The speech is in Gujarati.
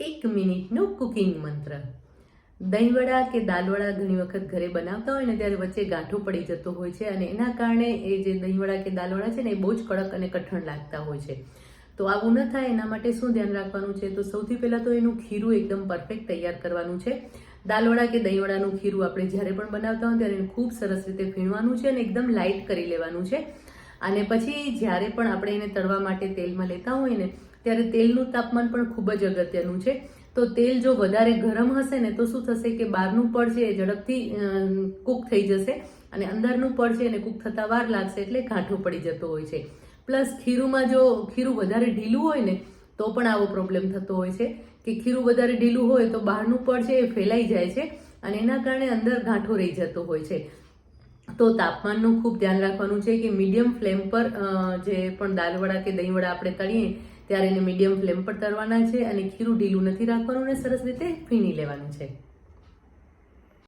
એક મિનિટનો કુકિંગ મંત્ર. દહીંવડા કે દાલવડા ઘણી વખત ઘરે બનાવતા હોય ને ત્યારે વચ્ચે ગાંઠો પડી જતો હોય છે અને એના કારણે એ જે દહીંવડા કે દાલવડા છે ને એ બહુ જ કડક અને કઠણ લાગતા હોય છે. તો આવું ન થાય, એના માટે શું ધ્યાન રાખવાનું છે? તો સૌથી પહેલાં તો એનું ખીરું એકદમ પરફેક્ટ તૈયાર કરવાનું છે. દાલવડા કે દહીંવડાનું ખીરું આપણે જ્યારે પણ બનાવતા હોય ત્યારે એને ખૂબ સરસ રીતે ફીણવાનું છે અને એકદમ લાઇટ કરી લેવાનું છે. અને પછી જ્યારે પણ આપણે એને તળવા માટે તેલમાં લેતા હોય ને ત્યારે તેલનું તાપમાન પણ ખૂબ જ અગત્યનું છે. તો તેલ જો વધારે ગરમ હશે ને, તો શું થશે કે બહારનું પડ છે એ ઝડપથી કૂક થઈ જશે અને અંદરનું પડ છે એને કૂક થતાં વાર લાગશે એટલે ગાંઠો પડી જતો હોય છે. પ્લસ ખીરુંમાં જો ખીરું વધારે ઢીલું હોય ને, તો પણ આવો પ્રોબ્લેમ થતો હોય છે કે ખીરું વધારે ઢીલું હોય તો બહારનું પડ છે એ ફેલાઈ જાય છે અને એના કારણે અંદર ગાંઠો રહી જતો હોય છે. તો તાપમાનનું ખૂબ ધ્યાન રાખવાનું છે કે મીડિયમ ફ્લેમ પર જે પણ દાલવડા કે દહીંવડા આપણે તળીએ ત્યારે એને મીડિયમ ફ્લેમ પર તળવાના છે અને ખીરું ઢીલું નથી રાખવાનું અને સરસ રીતે ફીણી લેવાનું છે.